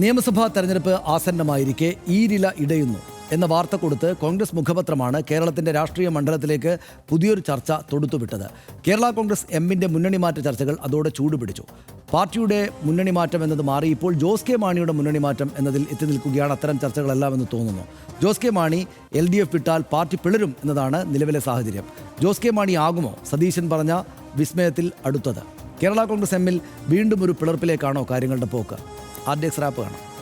നിയമസഭാ തെരഞ്ഞെടുപ്പ് ആസന്നമായിരിക്കെ ഈരില ഇടയുന്നു എന്ന വാർത്ത കൊടുത്ത് കോൺഗ്രസ് മുഖപത്രമാണ് കേരളത്തിന്റെ രാഷ്ട്രീയ മണ്ഡലത്തിലേക്ക് പുതിയൊരു ചർച്ച തൊടുത്തുവിട്ടത്. കേരള കോൺഗ്രസ് എമ്മിന്റെ മുന്നണി മാറ്റ ചർച്ചകൾ അതോടെ ചൂടുപിടിച്ചു. പാർട്ടിയുടെ മുന്നണി മാറ്റം എന്നത് മാറി ഇപ്പോൾ ജോസ് കെ മാണിയുടെ മുന്നണി മാറ്റം എന്നതിൽ എത്തി നിൽക്കുകയാണ് അത്തരം ചർച്ചകളെല്ലാം എന്ന് തോന്നുന്നു. Jose K Mani L D F വിട്ടാൽ പാർട്ടി പിളരും എന്നതാണ് നിലവിലെ സാഹചര്യം. ജോസ് കെ മാണി ആകുമോ? സതീശൻ പറഞ്ഞ വിസ്മയത്തിൽ അടുത്തത്. കേരള കോൺഗ്രസ് എമ്മിൽ വീണ്ടും ഒരു പിളർപ്പിലേക്കാണോ കാര്യങ്ങളുടെ പോക്ക്? ഡി എക്സ് റാപ്പ് കാണാം.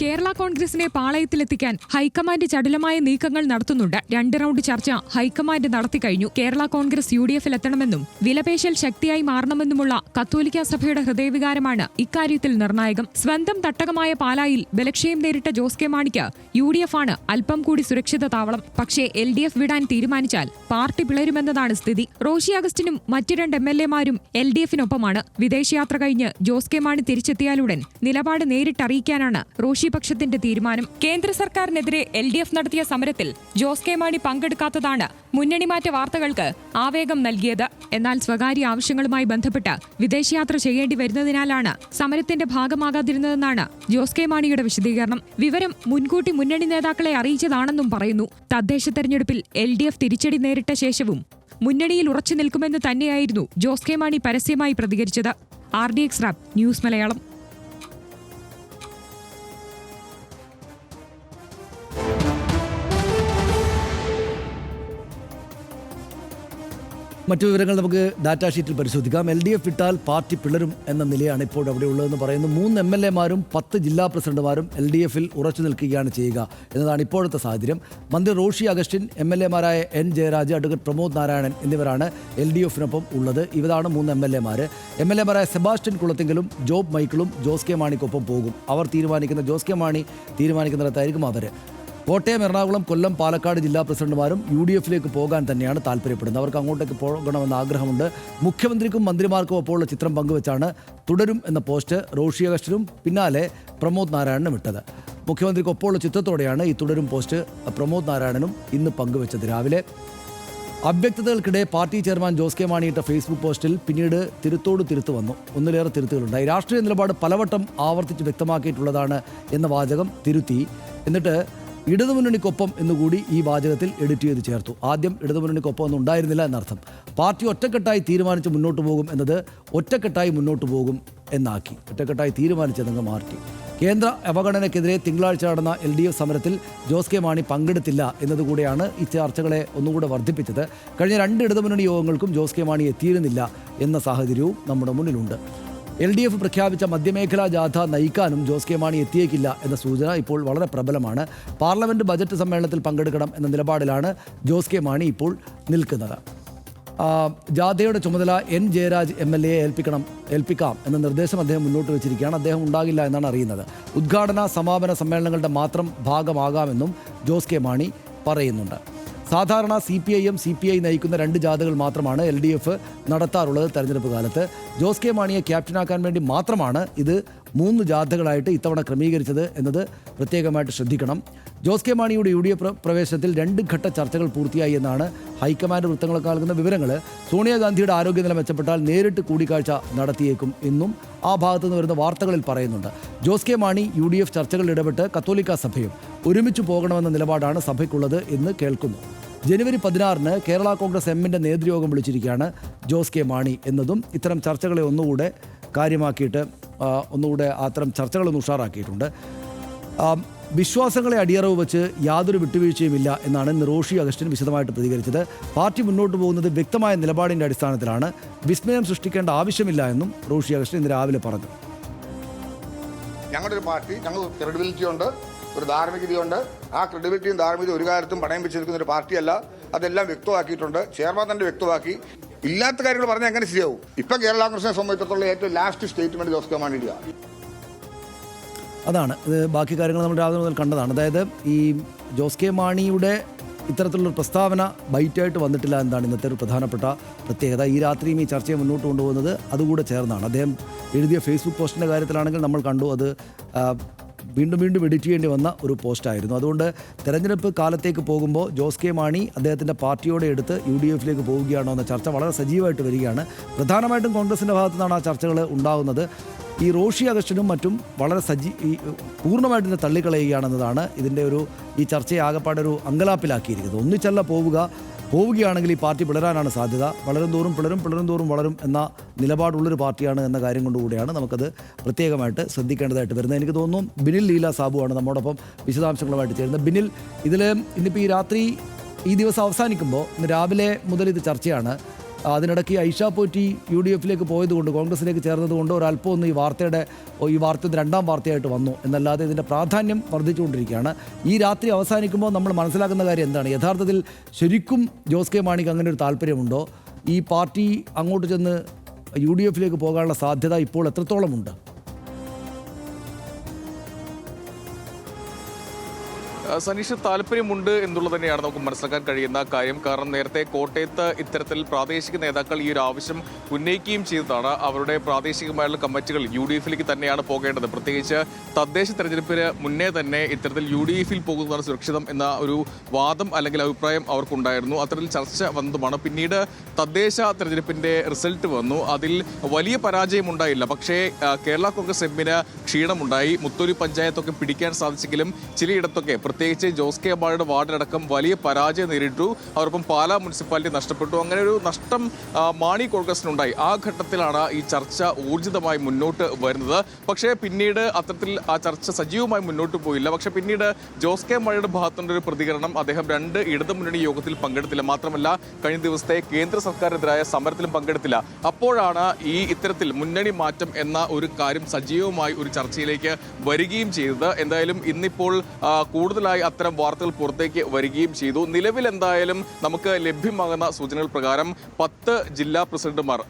കേരള കോൺഗ്രസിനെ പാളയത്തിലെത്തിക്കാൻ ഹൈക്കമാൻഡ് ചടുലമായ നീക്കങ്ങൾ നടത്തുന്നുണ്ട്. രണ്ട് റൗണ്ട് ചർച്ച ഹൈക്കമാൻഡ് നടത്തി കഴിഞ്ഞു. കേരള കോൺഗ്രസ് യു ഡി എഫിൽ എത്തണമെന്നും വിലപേശൽ ശക്തിയായി മാറണമെന്നുമുള്ള കത്തോലിക്ക സഭയുടെ ഹൃദയവികാരമാണ് ഇക്കാര്യത്തിൽ നിർണായകം. സ്വന്തം തട്ടകമായ പാലായിൽ ബലക്ഷയം നേരിട്ട ജോസ് കെ മാണിക്ക് യു ഡി എഫ് ആണ് അല്പം കൂടി സുരക്ഷിത താവളം. പക്ഷേ എൽ ഡി എഫ് വിടാൻ തീരുമാനിച്ചാൽ പാർട്ടി പിളരുമെന്നതാണ് സ്ഥിതി. റോഷി അഗസ്റ്റിനും മറ്റു രണ്ട് എം എൽ എമാരും എൽ ഡി എഫിനൊപ്പമാണ് വിദേശയാത്ര കഴിഞ്ഞ് ജോസ് കെ മാണി തിരിച്ചെത്തിയാലുടൻ നിലപാട് നേരിട്ടറിയിക്കാനാണ് റോഷി പക്ഷത്തിന്റെ തീരുമാനം. കേന്ദ്ര സർക്കാരിനെതിരെ എൽ ഡി എഫ് നടത്തിയ സമരത്തിൽ ജോസ് കെ മാണി പങ്കെടുക്കാത്തതാണ് മുന്നണി മാറ്റ വാർത്തകൾക്ക് ആവേഗം നൽകിയത്. എന്നാൽ സ്വകാര്യ ആവശ്യങ്ങളുമായി ബന്ധപ്പെട്ട് വിദേശയാത്ര ചെയ്യേണ്ടി വരുന്നതിനാലാണ് സമരത്തിന്റെ ഭാഗമാകാതിരുന്നതെന്നാണ് ജോസ് കെ മാണിയുടെ വിശദീകരണം. വിവരം മുൻകൂട്ടി മുന്നണി നേതാക്കളെ അറിയിച്ചതാണെന്നും പറയുന്നു. തദ്ദേശ തെരഞ്ഞെടുപ്പിൽ എൽ ഡി എഫ് തിരിച്ചടി നേരിട്ട ശേഷവും മുന്നണിയിൽ ഉറച്ചു നിൽക്കുമെന്ന് തന്നെയായിരുന്നു ജോസ് കെ മാണി പരസ്യമായി പ്രതികരിച്ചത്. ആർ ഡി എക്സ് റാബ് ന്യൂസ് മലയാളം. മറ്റു വിവരങ്ങൾ നമുക്ക് ഡാറ്റാ ഷീറ്റിൽ പരിശോധിക്കാം. എൽ ഡി എഫ് വിട്ടാൽ പാർട്ടി പിളരും എന്ന നിലയാണ് ഇപ്പോൾ അവിടെ ഉള്ളതെന്ന് പറയുന്നു. മൂന്ന് എം എൽ എമാരും പത്ത് ജില്ലാ പ്രസിഡന്റുമാരും എൽ ഡി എഫിൽ ഉറച്ചു നിൽക്കുകയാണ് ചെയ്യുക എന്നതാണ് ഇപ്പോഴത്തെ സാഹചര്യം. മന്ത്രി റോഷി അഗസ്റ്റിൻ എം എൽ എമാരായ എൻ ജയരാജ് അഡ്വക്കേറ്റ് പ്രമോദ് നാരായണൻ എന്നിവരാണ് എൽ ഡി എഫിനൊപ്പം ഉള്ളത്. ഇവരാണ് മൂന്ന് എം എൽ എമാർ എം എൽ എമാരായ സെബാസ്റ്റ്യൻ കുളത്തിങ്കലും ജോബ് മൈക്കിളും ജോസ് കെ മാണിക്കൊപ്പം പോകും. അവർ തീരുമാനിക്കുന്ന ജോസ് കെ മാണി തീരുമാനിക്കുന്നിടത്തായിരിക്കും അവർ കോട്ടയം എറണാകുളം കൊല്ലം പാലക്കാട് ജില്ലാ പ്രസിഡന്റുമാരും യു ഡി എഫിലേക്ക് പോകാൻ തന്നെയാണ് താല്പര്യപ്പെടുന്നത്. അവർക്ക് അങ്ങോട്ടേക്ക് പോകണമെന്ന ആഗ്രഹമുണ്ട്. മുഖ്യമന്ത്രിക്കും മന്ത്രിമാർക്കും ഒപ്പമുള്ള ചിത്രം പങ്കുവെച്ചാണ് തുടരും എന്ന പോസ്റ്റ് റോഷി അഗസ്റ്റിനും പിന്നാലെ പ്രമോദ് നാരായണനും ഇട്ടത്. മുഖ്യമന്ത്രിക്ക് ഒപ്പമുള്ള ചിത്രത്തോടെയാണ് ഈ തുടരും പോസ്റ്റ് പ്രമോദ് നാരായണനും ഇന്ന് പങ്കുവച്ചത്. രാവിലെ അവ്യക്തതകൾക്കിടെ പാർട്ടി ചെയർമാൻ ജോസ് കെ മാണിയിട്ട ഫേസ്ബുക്ക് പോസ്റ്റിൽ പിന്നീട് തിരുത്തോട് തിരുത്തു വന്നു. ഒന്നിലേറെ തിരുത്തുകളുണ്ടായി. രാഷ്ട്രീയ നിലപാട് പലവട്ടം ആവർത്തിച്ച് വ്യക്തമാക്കിയിട്ടുള്ളതാണ് എന്ന വാചകം തിരുത്തി. എന്നിട്ട് ഇടതുമുന്നണിക്കൊപ്പം എന്നുകൂടി ഈ വാചകത്തിൽ എഡിറ്റ് ചെയ്ത് ചേർത്തു. ആദ്യം ഇടതുമുന്നണിക്കൊപ്പം ഒന്നും ഉണ്ടായിരുന്നില്ല എന്നർത്ഥം. പാർട്ടി ഒറ്റക്കെട്ടായി തീരുമാനിച്ച് മുന്നോട്ട് പോകും എന്നത് ഒറ്റക്കെട്ടായി മുന്നോട്ട് പോകും എന്നാക്കി. ഒറ്റക്കെട്ടായി തീരുമാനിച്ചതങ്ങ് മാറ്റി. കേന്ദ്ര അവഗണനയ്ക്കെതിരെ തിങ്കളാഴ്ച നടന്ന എൽ ഡി എഫ് സമരത്തിൽ ജോസ് കെ മാണി പങ്കെടുത്തില്ല എന്നതുകൂടെയാണ് ഈ ചർച്ചകളെ ഒന്നുകൂടെ വർദ്ധിപ്പിച്ചത്. കഴിഞ്ഞ രണ്ട് ഇടതുമുന്നണി യോഗങ്ങൾക്കും ജോസ് കെ മാണി എത്തിയിരുന്നില്ല എന്ന സാഹചര്യവും നമ്മുടെ മുന്നിലുണ്ട്. എൽ ഡി എഫ് പ്രഖ്യാപിച്ച മധ്യമേഖലാ ജാഥ നയിക്കാനും ജോസ് കെ മാണി എത്തിയേക്കില്ല എന്ന സൂചന ഇപ്പോൾ വളരെ പ്രബലമാണ്. പാർലമെന്റ് ബജറ്റ് സമ്മേളനത്തിൽ പങ്കെടുക്കണം എന്ന നിലപാടിലാണ് ജോസ് കെ മാണി ഇപ്പോൾ നിൽക്കുന്നത്. ജാഥയുടെ ചുമതല എൻ ജയരാജ് എം എൽ എയെ ഏൽപ്പിക്കണം ഏൽപ്പിക്കാം എന്ന നിർദ്ദേശം അദ്ദേഹം മുന്നോട്ട് വെച്ചിരിക്കുകയാണ്. അദ്ദേഹം ഉണ്ടാകില്ല എന്നാണ് അറിയുന്നത്. ഉദ്ഘാടന സമാപന സമ്മേളനങ്ങളുടെ മാത്രം ഭാഗമാകാമെന്നും ജോസ് കെ മാണി പറയുന്നുണ്ട്. സാധാരണ C P I M C P I നയിക്കുന്ന രണ്ട് ജാഥകൾ മാത്രമാണ് എൽ ഡി എഫ് നടത്താറുള്ളത് തെരഞ്ഞെടുപ്പ് കാലത്ത്. ജോസ് കെ മാണിയെ ക്യാപ്റ്റനാക്കാൻ വേണ്ടി മാത്രമാണ് ഇത് മൂന്ന് ജാഥകളായിട്ട് ഇത്തവണ ക്രമീകരിച്ചത് എന്നത് പ്രത്യേകമായിട്ട് ശ്രദ്ധിക്കണം. ജോസ് കെ മാണിയുടെ യു ഡി എഫ് പ്രവേശനത്തിൽ രണ്ട് ഘട്ട ചർച്ചകൾ പൂർത്തിയായി എന്നാണ് ഹൈക്കമാൻഡ് വൃത്തങ്ങളൊക്കെ നൽകുന്ന വിവരങ്ങൾ സോണിയാഗാന്ധിയുടെ ആരോഗ്യനില മെച്ചപ്പെട്ടാൽ നേരിട്ട് കൂടിക്കാഴ്ച നടത്തിയേക്കും എന്നും ആ ഭാഗത്തു നിന്ന് വരുന്ന വാർത്തകളിൽ പറയുന്നുണ്ട്. Jose K Mani U D F ചർച്ചകളിൽ ഇടപെട്ട് കത്തോലിക്ക സഭയും ഒരുമിച്ച് പോകണമെന്ന നിലപാടാണ് സഭയ്ക്കുള്ളത് എന്ന് കേൾക്കുന്നു. ജനുവരി പതിനാറിന് കേരള കോൺഗ്രസ് എമ്മിന്റെ നേതൃയോഗം വിളിച്ചിരിക്കുകയാണ് ജോസ് കെ മാണി എന്നതും ഇത്തരം ചർച്ചകളെ ഒന്നുകൂടെ കാര്യമാക്കിയിട്ട് ഒന്നുകൂടെ അത്തരം ചർച്ചകളൊന്ന് ഉഷാറാക്കിയിട്ടുണ്ട്. വിശ്വാസങ്ങളെ അടിയറവ് വെച്ച് യാതൊരു വിട്ടുവീഴ്ചയുമില്ല എന്നാണ് ഇന്ന് റോഷി അഗസ്റ്റിൻ വിശദമായിട്ട് പ്രതികരിച്ചത്. പാർട്ടി മുന്നോട്ട് പോകുന്നത് വ്യക്തമായ നിലപാടിന്റെ അടിസ്ഥാനത്തിലാണ്. വിസ്മയം സൃഷ്ടിക്കേണ്ട ആവശ്യമില്ല എന്നും റോഷി അഗസ്റ്റിൻ ഇന്ന് രാവിലെ പറഞ്ഞു. ഞങ്ങളുടെ ഒരു പാർട്ടി ഞങ്ങൾ ക്രെഡിബിലിറ്റി ഉണ്ട് ഒരു ധാർമ്മികതയുണ്ട്. ആ ക്രെഡിബിലിറ്റിയും ധാർമ്മികതയും ഒരു കാര്യത്തും പണയം വെച്ചിരിക്കുന്ന ഒരു പാർട്ടിയല്ല. അതെല്ലാം വ്യക്തമാക്കിയിട്ടുണ്ട്. ചെയർമാൻ തന്നെ വ്യക്തമാക്കി. ഇല്ലാത്ത കാര്യങ്ങൾ പറഞ്ഞാൽ എങ്ങനെ ശരിയാവും? ഇപ്പം കേരള കോൺഗ്രസിനെ സംബന്ധിച്ചിടത്തോളം ഏറ്റവും ലാസ്റ്റ് സ്റ്റേറ്റ്മെന്റ് ജോസ് കെ അതാണ്. ഇത് ബാക്കി കാര്യങ്ങൾ നമ്മൾ രാവിലെ മുതൽ കണ്ടതാണ്. അതായത് ഈ ജോസ് കെ മാണിയുടെ ഇത്തരത്തിലുള്ള പ്രസ്താവന ബൈറ്റായിട്ട് വന്നിട്ടില്ല എന്നതാണ് ഇന്നത്തെ ഒരു പ്രധാനപ്പെട്ട പ്രത്യേകത. ഈ രാത്രിയും ഈ ചർച്ചയെ മുന്നോട്ട് കൊണ്ടുപോകുന്നത് അതുകൂടെ ചേർന്നാണ്. അദ്ദേഹം എഴുതിയ ഫേസ്ബുക്ക് പോസ്റ്റിന്റെ കാര്യത്തിലാണെങ്കിൽ നമ്മൾ കണ്ടു അത് വീണ്ടും വീണ്ടും എഡിറ്റ് ചെയ്യേണ്ടി വന്ന ഒരു പോസ്റ്റായിരുന്നു. അതുകൊണ്ട് തെരഞ്ഞെടുപ്പ് കാലത്തേക്ക് പോകുമ്പോൾ ജോസ് കെ മാണി അദ്ദേഹത്തിന്റെ പാർട്ടിയോടെ എടുത്ത് യു ഡി എഫിലേക്ക് പോവുകയാണോ എന്ന ചർച്ച വളരെ സജീവമായിട്ട് വരികയാണ്. പ്രധാനമായിട്ടും കോൺഗ്രസിന്റെ ഭാഗത്തു നിന്നാണ് ആ ചർച്ചകൾ ഉണ്ടാകുന്നത് ഈ റോഷി അഗസ്റ്റിനും മറ്റും വളരെ സജീ ഈ പൂർണമായിട്ട് ഇതിനെ തള്ളിക്കളയുകയാണെന്നതാണ് ഇതിന്റെ ഒരു ഈ ചർച്ചയെ ആകെപ്പാടെ ഒരു അങ്കലാപ്പിലാക്കിയിരിക്കുന്നത്. ഒന്നിച്ചല്ല പോവുക പോവുകയാണെങ്കിൽ ഈ പാർട്ടി പിളരാനാണ് സാധ്യത. വളരും തോറും പിളരും പിളരും തോറും വളരും എന്ന നിലപാടുള്ളൊരു പാർട്ടിയാണ് എന്ന കാര്യം കൊണ്ടുകൂടിയാണ് നമുക്കത് പ്രത്യേകമായിട്ട് ശ്രദ്ധിക്കേണ്ടതായിട്ട് വരുന്നത്. എനിക്ക് തോന്നുന്നു ബിനിൽ ലീല സാബുവാണ് നമ്മോടൊപ്പം വിശദാംശങ്ങളുമായിട്ട് ചേരുന്നത്. ബിനിൽ ഇതിൽ ഇന്നിപ്പോൾ ഈ രാത്രി ഈ ദിവസം അവസാനിക്കുമ്പോൾ ഇന്ന് രാവിലെ മുതൽ ഇത് ചർച്ചയാണ്. അതിനിടയ്ക്ക് ഐഷ പോറ്റി യു ഡി എഫിലേക്ക് പോയതുകൊണ്ട് കോൺഗ്രസിലേക്ക് ചേർന്നതുകൊണ്ട് ഒരല്പം ഒന്ന് ഈ വാർത്തയുടെ ഈ വാർത്ത രണ്ടാം വാർത്തയായിട്ട് വന്നു. എന്നല്ലാതെ ഇതിന്റെ പ്രാധാന്യം വർദ്ധിച്ചുകൊണ്ടിരിക്കുകയാണ്. ഈ രാത്രി അവസാനിക്കുമ്പോൾ നമ്മൾ മനസ്സിലാക്കുന്ന കാര്യം എന്താണ്? യഥാർത്ഥത്തിൽ ശരിക്കും ജോസ് കെ മാണിക്ക് അങ്ങനെ ഒരു താല്പര്യമുണ്ടോ? ഈ പാർട്ടി അങ്ങോട്ട് ചെന്ന് യു ഡി എഫിലേക്ക് പോകാനുള്ള സാധ്യത ഇപ്പോൾ എത്രത്തോളമുണ്ട്? സനീഷ് താല്പര്യമുണ്ട് എന്നുള്ളത് തന്നെയാണ് നമുക്ക് മനസ്സിലാക്കാൻ കഴിയുന്ന കാര്യം. കാരണം നേരത്തെ കോട്ടയത്ത് ഇത്തരത്തിൽ പ്രാദേശിക നേതാക്കൾ ഈ ഒരു ആവശ്യം ഉന്നയിക്കുകയും ചെയ്തതാണ്. അവരുടെ പ്രാദേശികമായുള്ള കമ്മിറ്റികൾ യു ഡി എഫിലേക്ക് തന്നെയാണ് പോകേണ്ടത്. പ്രത്യേകിച്ച് തദ്ദേശ തെരഞ്ഞെടുപ്പിന് മുന്നേ തന്നെ ഇത്തരത്തിൽ യു ഡി എഫിൽ പോകുന്നതാണ് സുരക്ഷിതം എന്ന ഒരു വാദം അല്ലെങ്കിൽ അഭിപ്രായം അവർക്കുണ്ടായിരുന്നു. അത്തരത്തിൽ ചർച്ച വന്നതുമാണ്. പിന്നീട് തദ്ദേശ തെരഞ്ഞെടുപ്പിന്റെ റിസൾട്ട് വന്നു. അതിൽ വലിയ പരാജയം ഉണ്ടായില്ല. പക്ഷേ കേരള കോൺഗ്രസ് എമ്മിന് ക്ഷീണമുണ്ടായി. മുത്തൂരി പഞ്ചായത്തൊക്കെ പിടിക്കാൻ സാധിച്ചെങ്കിലും ചിലയിടത്തൊക്കെ പ്രത്യേകിച്ച് ജോസ് കെ അമ്മാരുടെ വാർഡിലടക്കം വലിയ പരാജയം നേരിട്ടു. അവർക്കും പാലാ മുനിസിപ്പാലിറ്റി നഷ്ടപ്പെട്ടു. അങ്ങനെ ഒരു നഷ്ടം മാണി കോൺഗ്രസിനുണ്ടായി. ആ ഘട്ടത്തിലാണ് ഈ ചർച്ച ഊർജിതമായി മുന്നോട്ട് വരുന്നത്. പക്ഷേ പിന്നീട് അത്തരത്തിൽ ആ ചർച്ച സജീവമായി മുന്നോട്ട് പോയില്ല. പക്ഷേ പിന്നീട് ജോസ് കെ മഴയുടെ ഭാഗത്തുനിന്ന് ഒരു പ്രതികരണം. അദ്ദേഹം രണ്ട് ഇടതുമുന്നണി യോഗത്തിൽ പങ്കെടുത്തില്ല. മാത്രമല്ല കഴിഞ്ഞ ദിവസത്തെ കേന്ദ്ര സർക്കാരിനെതിരായ സമരത്തിലും പങ്കെടുത്തില്ല. അപ്പോഴാണ് ഈ ഇത്തരത്തിൽ മുന്നണി മാറ്റം എന്ന ഒരു കാര്യം സജീവമായി ഒരു ചർച്ചയിലേക്ക് വരികയും ചെയ്തത്. എന്തായാലും ഇന്നിപ്പോൾ ആ, കൂടുതലായി അത്തരം വാർത്തകൾ പുറത്തേക്ക് വരികയും ചെയ്തു. നിലവിൽ എന്തായാലും നമുക്ക് ലഭ്യമാകുന്ന സൂചനകൾ പ്രകാരം പത്ത് ജില്ലാ പ്രസിഡന്റുമാർ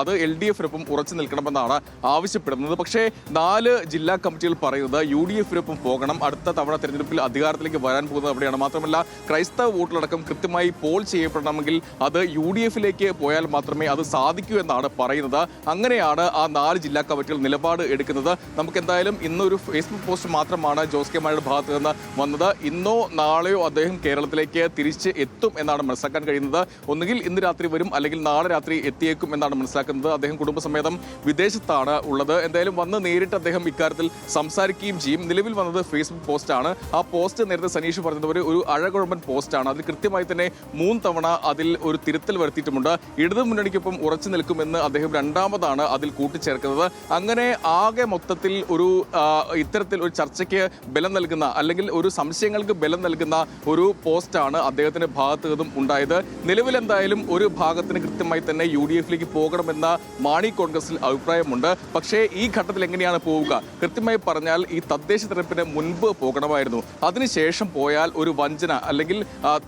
അത് എൽ ഡി എഫിനൊപ്പം ഉറച്ചു നിൽക്കണമെന്നാണ് ആവശ്യപ്പെടുന്നത്. പക്ഷേ നാല് ജില്ലാ കമ്മിറ്റികൾ പറയുന്നത് യു ഡി എഫിനൊപ്പം പോകണം. അടുത്ത തവണ തെരഞ്ഞെടുപ്പിൽ അധികാരത്തിലേക്ക് വരാൻ പോകുന്നത് അവിടെയാണ്. മാത്രമല്ല ക്രൈസ്തവ വോട്ടിലടക്കം കൃത്യമായി പോൾ ചെയ്യപ്പെടണമെങ്കിൽ അത് യു ഡി എഫിലേക്ക് പോയാൽ മാത്രമേ അത് സാധിക്കൂ എന്നാണ് പറയുന്നത്. അങ്ങനെയാണ് ആ നാല് ജില്ലാ കമ്മിറ്റികൾ നിലപാട് എടുക്കുന്നത്. നമുക്ക് എന്തായാലും ഇന്നൊരു ഫേസ്ബുക്ക് പോസ്റ്റ് മാത്രമാണ് ജോസ് കെ മാരുടെ ഭാഗത്ത് നിന്ന് വന്നത്. ഇന്നോ നാളെയോ അദ്ദേഹം കേരളത്തിലേക്ക് തിരിച്ച് എത്തും എന്നാണ് മനസ്സിലാക്കാൻ കഴിയുന്നത്. ഒന്നുകിൽ ഇന്ന് രാത്രി വരും അല്ലെങ്കിൽ നാളെ രാത്രി എത്തിയേക്കും എന്നാണ് മനസ്സിലാക്കുന്നത്. അദ്ദേഹം കുടുംബസമേതം വിദേശത്താണ് ഉള്ളത്. എന്തായാലും വന്ന് നേരിട്ട് അദ്ദേഹം ഇക്കാര്യത്തിൽ സംസാരിക്കുകയും ചെയ്യും. നിലവിൽ വന്നത് ഫേസ്ബുക്ക് പോസ്റ്റാണ്. ആ പോസ്റ്റ് നേരത്തെ സനീഷ് പറഞ്ഞതുപോലെ ഒരു അഴകുഴമ്പൻ പോസ്റ്റാണ്. അതിൽ കൃത്യമായി തന്നെ മൂന്ന് തവണ അതിൽ ഒരു തിരുത്തൽ വരുത്തിയിട്ടുമുണ്ട്. ഇടതു മുന്നണിക്കൊപ്പം ഉറച്ചു നിൽക്കുമെന്ന് അദ്ദേഹം രണ്ടാമതാണ് അതിൽ കൂട്ടിച്ചേർക്കുന്നത്. അങ്ങനെ ആകെ മൊത്തത്തിൽ ഒരു ഇത്തരത്തിൽ ഒരു ചർച്ചയ്ക്ക് ബലം നൽകുന്ന അല്ലെങ്കിൽ ഒരു സംശയങ്ങൾക്ക് ബലം നൽകുന്ന ഒരു പോസ്റ്റാണ് അദ്ദേഹത്തിന്റെ ഭാഗത്ത് നിന്നും ഉണ്ടായത്. നിലവിൽ എന്തായാലും ഒരു ഭാഗത്തിന് കൃത്യമായി തന്നെ യു ഡി എഫിലേക്ക് പോകണമെന്ന മാണി കോൺഗ്രസിൽ അഭിപ്രായമുണ്ട്. പക്ഷേ ഈ ഘട്ടത്തിൽ എങ്ങനെയാണ് പോവുക? കൃത്യമായി പറഞ്ഞാൽ ഈ തദ്ദേശ തെരഞ്ഞെടുപ്പിന് മുൻപ് പോകണമായിരുന്നു. അതിനുശേഷം പോയാൽ ഒരു വഞ്ചന അല്ലെങ്കിൽ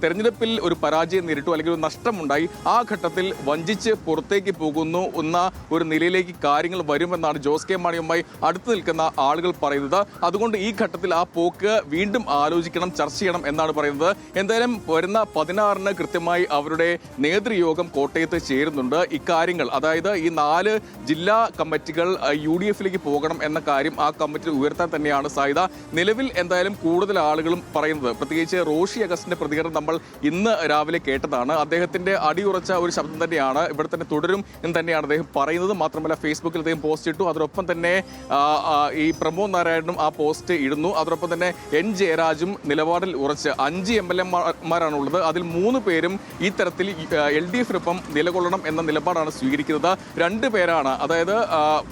തെരഞ്ഞെടുപ്പിൽ ഒരു പരാജയം നേരിട്ടു അല്ലെങ്കിൽ ഒരു നഷ്ടമുണ്ടായി. ആ ഘട്ടത്തിൽ വഞ്ചിച്ച് പുറത്തേക്ക് പോകുന്നു എന്ന ഒരു നിലയിലേക്ക് കാര്യങ്ങൾ വരുമെന്നാണ് ജോസ് കെ മാണിയുമായി അടുത്ത് നിൽക്കുന്ന ആളുകൾ പറയുന്നത്. അതുകൊണ്ട് ഈ ഘട്ടത്തിൽ ആ പോക്ക് വീണ്ടും ആലോചിക്കണം ചർച്ച ചെയ്യണം എന്നാണ് പറയുന്നത്. എന്തായാലും വരുന്ന പതിനാറിന് കൃത്യമായി അവരുടെ നേതൃയോഗം കോട്ടയത്ത് ചേരുന്നുണ്ട്. ഇക്കാര്യങ്ങൾ അതായത് ഈ നാല് ജില്ലാ കമ്മിറ്റികൾ യു ഡി എഫിലേക്ക് പോകണം എന്ന കാര്യം ആ കമ്മിറ്റി ഉയർത്താൻ തന്നെയാണ് സാധ്യത. നിലവിൽ എന്തായാലും കൂടുതൽ ആളുകളും പറയുന്നത് പ്രത്യേകിച്ച് റോഷി അഗസ്റ്റിന്റെ പ്രതികരണം നമ്മൾ ഇന്ന് രാവിലെ കേട്ടതാണ്. അദ്ദേഹത്തിന്റെ അടിയുറച്ച ഒരു ശബ്ദം തന്നെയാണ് ഇവിടെ തന്നെ തുടരും എന്ന് തന്നെയാണ് അദ്ദേഹം പറയുന്നത്. മാത്രമല്ല ഫേസ്ബുക്കിൽ അദ്ദേഹം പോസ്റ്റ് ഇട്ടു. അതോടൊപ്പം തന്നെ ഈ പ്രമോദ് നാരായണനും ആ പോസ്റ്റ് ഇടുന്നു. അതോടൊപ്പം തന്നെ എൻ ജയരാജും നിലപാടിൽ ഉറച്ച് അഞ്ച് എം എൽ എമാരാണ് ഉള്ളത് അതിൽ മൂന്ന് പേരും ഈ തരത്തിൽ എൽ ഡി എഫിനൊപ്പം നിലകൊള്ളണം എന്ന നിലപാടാണ് സ്വീകരിക്കുന്നത്. രണ്ട് പേരാണ് അതായത്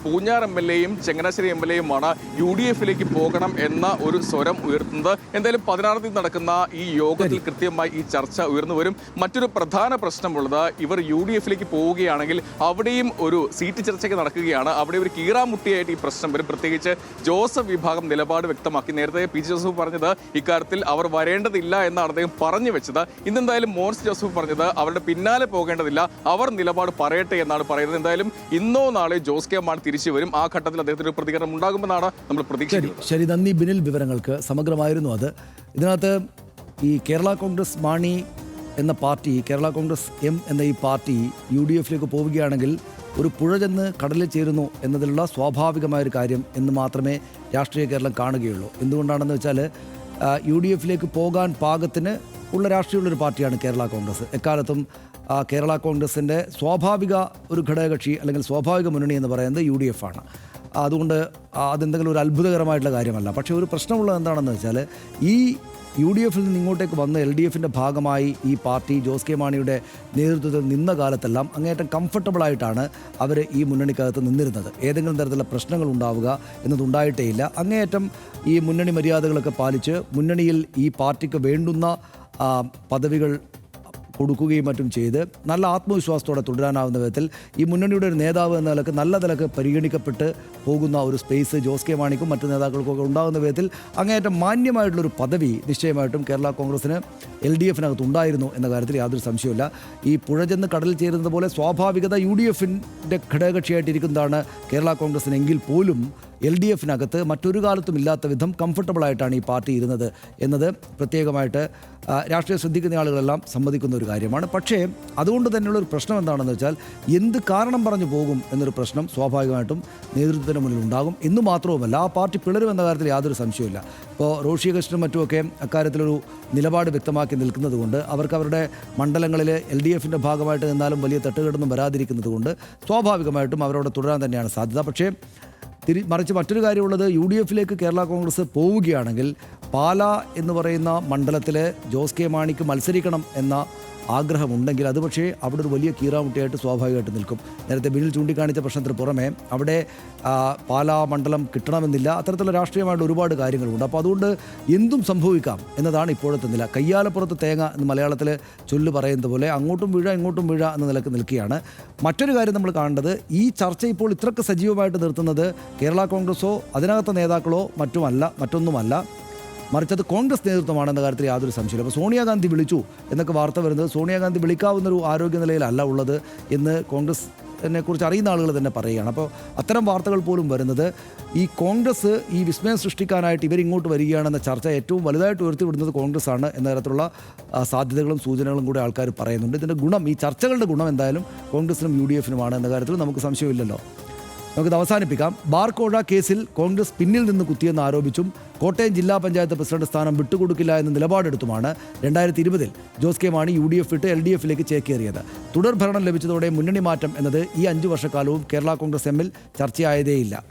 പൂഞ്ഞാർ എം എൽ എയും ചങ്ങനാശ്ശേരി എം എൽ എയുമാണ് യു ഡി എഫിലേക്ക് പോകണം എന്ന ഒരു സ്വരം ഉയർത്തുന്നത്. എന്തായാലും പതിനാറാം തീയതി നടക്കുന്ന ഈ യോഗത്തിൽ കൃത്യമായി ഈ ചർച്ച ഉയർന്നു വരും. മറ്റൊരു പ്രധാന പ്രശ്നമുള്ളത് ഇവർ യു ഡി എഫിലേക്ക് പോവുകയാണെങ്കിൽ അവിടെയും ഒരു സീറ്റ് ചർച്ചയ്ക്ക് നടക്കുകയാണ്. അവിടെ ഒരു കീറാമുട്ടിയായിട്ട് ഈ പ്രശ്നം വരും. പ്രത്യേകിച്ച് ജോസഫ് വിഭാഗം നിലപാട് വ്യക്തമാക്കി. നേരത്തെ പി ജോസഫ് പറഞ്ഞത് ഇക്കാര്യത്തിൽ അവർ വരേണ്ടതില്ല എന്നാണ് അദ്ദേഹം പറഞ്ഞു വെച്ചത്. ഇന്നെന്തായാലും മോൻസ് ജോസഫ് പറഞ്ഞത് അവരുടെ പിന്നാലെ പോകേണ്ടതില്ല. അവർ നിലപാട് പറയട്ടെ എന്നാണ് പറയുന്നത്. എന്തായാലും ഇന്നോ നാളെ ജോസ് കെ മാണി തിരിച്ചു വരും. ആ ഘട്ടത്തിൽ അദ്ദേഹത്തിന് പ്രതികരണം ഉണ്ടാകുമെന്നാണ് നമ്മൾ പ്രതീക്ഷിക്കുന്നത്. ശരി. നന്ദി. ബിനിൽ വിവരങ്ങൾക്ക് സമഗ്രമായിരുന്നു അത്. ഇതിനകത്ത് ഈ കേരള കോൺഗ്രസ് മാണി എന്ന പാർട്ടി കേരള കോൺഗ്രസ് എം എന്ന ഈ പാർട്ടി യു ഡി എഫിലേക്ക് പോവുകയാണെങ്കിൽ ഒരു പുഴ ചെന്ന് കടലിൽ ചേരുന്നു എന്നതിലുള്ള സ്വാഭാവികമായ ഒരു കാര്യം എന്ന് മാത്രമേ രാഷ്ട്രീയ കേരളം കാണുകയുള്ളൂ. എന്തുകൊണ്ടാണെന്ന് വെച്ചാൽ യു ഡി എഫിലേക്ക് പോകാൻ പാകത്തിന് ഉള്ള രാഷ്ട്രീയമുള്ളൊരു പാർട്ടിയാണ് കേരള കോൺഗ്രസ്. എക്കാലത്തും കേരള കോൺഗ്രസിന്റെ സ്വാഭാവിക ഒരു ഘടകകക്ഷി അല്ലെങ്കിൽ സ്വാഭാവിക മുന്നണി എന്ന് പറയുന്നത് യു ഡി എഫ് ആണ് അതുകൊണ്ട് അതെന്തെങ്കിലും ഒരു അത്ഭുതകരമായിട്ടുള്ള കാര്യമല്ല. പക്ഷേ ഒരു പ്രശ്നമുള്ളത് എന്താണെന്ന് വെച്ചാൽ ഈ യു ഡി എഫിൽ നിന്ന് ഇങ്ങോട്ടേക്ക് വന്ന് എൽ ഡി എഫിന്റെ ഭാഗമായി ഈ പാർട്ടി ജോസ് കെ മാണിയുടെ നേതൃത്വത്തിൽ നിന്ന കാലത്തെല്ലാം അങ്ങേയറ്റം കംഫർട്ടബിളായിട്ടാണ് അവർ ഈ മുന്നണിക്കകത്ത് നിന്നിരുന്നത്. ഏതെങ്കിലും തരത്തിലുള്ള പ്രശ്നങ്ങൾ ഉണ്ടാവുക എന്നതുണ്ടായിട്ടേയില്ല. അങ്ങേയറ്റം ഈ മുന്നണി മര്യാദകളൊക്കെ പാലിച്ച് മുന്നണിയിൽ ഈ പാർട്ടിക്ക് വേണ്ടുന്ന പദവികൾ കൊടുക്കുകയും മറ്റും ചെയ്ത് നല്ല ആത്മവിശ്വാസത്തോടെ തുടരാനാവുന്ന വിധത്തിൽ ഈ മുന്നണിയുടെ ഒരു നേതാവ് എന്ന നിലയ്ക്ക് നല്ല നിലയ്ക്ക് പരിഗണിക്കപ്പെട്ട് പോകുന്ന ഒരു സ്പേസ് ജോസ് കെ മാണിക്കും മറ്റ് നേതാക്കൾക്കും ഒക്കെ ഉണ്ടാകുന്ന വിധത്തിൽ അങ്ങേയറ്റം മാന്യമായിട്ടുള്ളൊരു പദവി നിശ്ചയമായിട്ടും കേരള കോൺഗ്രസിന് എൽ ഡി എഫിനകത്ത് ഉണ്ടായിരുന്നു എന്ന കാര്യത്തിൽ യാതൊരു സംശയമില്ല ഈ പുഴ ചെന്ന് കടലിൽ ചേരുന്നത് പോലെ സ്വാഭാവികത യു ഡി എഫിന്റെ ഘടകകക്ഷിയായിട്ടിരിക്കുന്നതാണ് കേരള കോൺഗ്രസിനെങ്കിൽ പോലും എൽ ഡി എഫിനകത്ത് മറ്റൊരു കാലത്തും ഇല്ലാത്ത വിധം കംഫർട്ടബിൾ ആയിട്ടാണ് ഈ പാർട്ടി ഇരുന്നത് എന്നത് പ്രത്യേകമായിട്ട് രാഷ്ട്രീയം ശ്രദ്ധിക്കുന്ന ആളുകളെല്ലാം സമ്മതിക്കുന്ന ഒരു കാര്യമാണ്. പക്ഷേ അതുകൊണ്ട് തന്നെയുള്ള ഒരു പ്രശ്നം എന്താണെന്ന് വെച്ചാൽ എന്ത് കാരണം പറഞ്ഞു പോകും എന്നൊരു പ്രശ്നം സ്വാഭാവികമായിട്ടും നേതൃത്വത്തിന് മുന്നിൽ ഉണ്ടാകും. എന്ന് മാത്രവുമല്ല ആ പാർട്ടി പിളരുമെന്ന കാര്യത്തിൽ യാതൊരു സംശയമില്ല ഇപ്പോൾ റോഷി കൃഷ്ണനും മറ്റുമൊക്കെ അക്കാര്യത്തിലൊരു നിലപാട് വ്യക്തമാക്കി നിൽക്കുന്നത് കൊണ്ട് അവർക്ക് അവരുടെ മണ്ഡലങ്ങളിൽ എൽ ഡി എഫിന്റെ ഭാഗമായിട്ട് നിന്നാലും വലിയ തട്ടുകേടൊന്നും വരാതിരിക്കുന്നത് കൊണ്ട് സ്വാഭാവികമായിട്ടും അവരോട് തുടരാൻ തന്നെയാണ് സാധ്യത. പക്ഷേ തിരി മറിച്ച് മറ്റൊരു കാര്യമുള്ളത് യു ഡി എഫിലേക്ക് കേരള കോൺഗ്രസ് പോവുകയാണെങ്കിൽ പാല എന്ന് പറയുന്ന മണ്ഡലത്തിൽ ജോസ് കെ മാണിക്ക് മത്സരിക്കണം എന്ന ആഗ്രഹമുണ്ടെങ്കിൽ അത് പക്ഷേ അവിടെ ഒരു വലിയ കീറാമുട്ടിയായിട്ട് സ്വാഭാവികമായിട്ട് നിൽക്കും. നേരത്തെ ബില്ലിൽ ചൂണ്ടിക്കാണിച്ച പ്രശ്നത്തിന് പുറമെ അവിടെ പാലാ മണ്ഡലം കിട്ടണമെന്നില്ല. അത്തരത്തിലുള്ള രാഷ്ട്രീയമായിട്ട് ഒരുപാട് കാര്യങ്ങളുണ്ട്. അപ്പോൾ അതുകൊണ്ട് എന്തും സംഭവിക്കാം എന്നതാണ് ഇപ്പോഴത്തെ നില. കയ്യാലപ്പുറത്ത് തേങ്ങ എന്ന് മലയാളത്തിൽ ചൊല്ല് പറയുന്നത് പോലെ അങ്ങോട്ടും വീഴ ഇങ്ങോട്ടും വീഴ എന്ന നിലയ്ക്ക് നിൽക്കുകയാണ്. മറ്റൊരു കാര്യം നമ്മൾ കാണേണ്ടത് ഈ ചർച്ച ഇപ്പോൾ ഇത്രക്ക് സജീവമായിട്ട് നിർത്തുന്നത് കേരള കോൺഗ്രസോ അതിനകത്തെ നേതാക്കളോ മറ്റുമല്ല മറ്റൊന്നുമല്ല. മറിച്ച് അത് കോൺഗ്രസ് നേതൃത്വമാണെന്ന കാര്യത്തിൽ യാതൊരു സംശയമില്ല അപ്പോൾ സോണിയാഗാന്ധി വിളിച്ചു എന്നൊക്കെ വാർത്ത വരുന്നത് സോണിയാഗാന്ധി വിളിക്കാവുന്നൊരു ആരോഗ്യ നിലയിലല്ല ഉള്ളത് എന്ന് കോൺഗ്രസ് കുറിച്ച് അറിയുന്ന ആളുകൾ തന്നെ പറയുകയാണ്. അപ്പോൾ അത്തരം വാർത്തകൾ പോലും വരുന്നത് ഈ കോൺഗ്രസ് ഈ വിസ്മയം സൃഷ്ടിക്കാനായിട്ട് ഇവരിങ്ങോട്ട് വരികയാണെന്ന ചർച്ച ഏറ്റവും വലുതായിട്ട് ഉയർത്തിവിടുന്നത് കോൺഗ്രസ് ആണ് എന്ന തരത്തിലുള്ള സാധ്യതകളും സൂചനകളും കൂടി ആൾക്കാർ പറയുന്നുണ്ട്. ഇതിന്റെ ഗുണം ഈ ചർച്ചകളുടെ ഗുണം എന്തായാലും കോൺഗ്രസിനും യു ഡി എഫിനുമാണ് എന്ന കാര്യത്തിൽ നമുക്ക് സംശയമില്ലല്ലോ. നമുക്കിത് അവസാനിപ്പിക്കാം. ബാർക്കോഴ കേസിൽ കോൺഗ്രസ് പിന്നിൽ നിന്ന് കുത്തിയെന്ന് ആരോപിച്ചും കോട്ടയം ജില്ലാ പഞ്ചായത്ത് പ്രസിഡന്റ് സ്ഥാനം വിട്ടുകൊടുക്കില്ല എന്ന നിലപാടെടുത്തുമാണ് രണ്ടായിരത്തി ഇരുപതിൽ Jose K Mani U D F വിട്ട് എൽ ഡി എഫിലേക്ക് ചേക്കേറിയത്. തുടർ ഭരണം ലഭിച്ചതോടെ മുന്നണി മാറ്റം എന്നത് ഈ അഞ്ചു വർഷക്കാലവും കേരള കോൺഗ്രസ് എമ്മിൽ ചർച്ചയായതേയില്ല.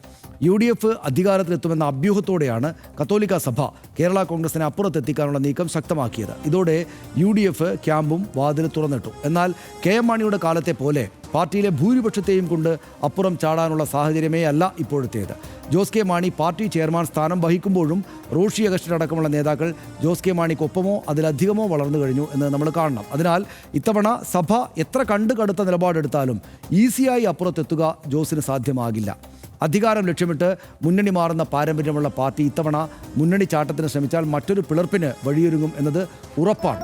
യു ഡി എഫ് അധികാരത്തിലെത്തുമെന്ന അഭ്യൂഹത്തോടെയാണ് കത്തോലിക്ക സഭ കേരള കോൺഗ്രസിനെ അപ്പുറത്തെത്തിക്കാനുള്ള നീക്കം ശക്തമാക്കിയത്. ഇതോടെ യു ഡി എഫ് ക്യാമ്പും വാതിൽ തുറന്നിട്ടു. എന്നാൽ കെ എം മാണിയുടെ കാലത്തെ പോലെ പാർട്ടിയിലെ ഭൂരിപക്ഷത്തെയും കൊണ്ട് അപ്പുറം ചാടാനുള്ള സാഹചര്യമേ അല്ല ഇപ്പോഴത്തേത്. Jose K Mani party chairman സ്ഥാനം വഹിക്കുമ്പോഴും റോഷി അഗസ്റ്റിൻ അടക്കമുള്ള നേതാക്കൾ ജോസ് കെ മാണിക്കൊപ്പമോ അതിലധികമോ വളർന്നു കഴിഞ്ഞു എന്ന് നമ്മൾ കാണണം. അതിനാൽ ഇത്തവണ സഭ എത്ര കണ്ടു കടുത്ത നിലപാടെടുത്താലും ഈസിയായി അപ്പുറത്തെത്തുക ജോസിന് സാധ്യമാകില്ല. അധികാരം ലക്ഷ്യമിട്ട് മുന്നണി മാറുന്ന പാരമ്പര്യമുള്ള പാർട്ടി ഇത്തവണ മുന്നണി ചാട്ടത്തിന് ശ്രമിച്ചാൽ മറ്റൊരു പിളർപ്പിന് വഴിയൊരുങ്ങും എന്നത് ഉറപ്പാണ്.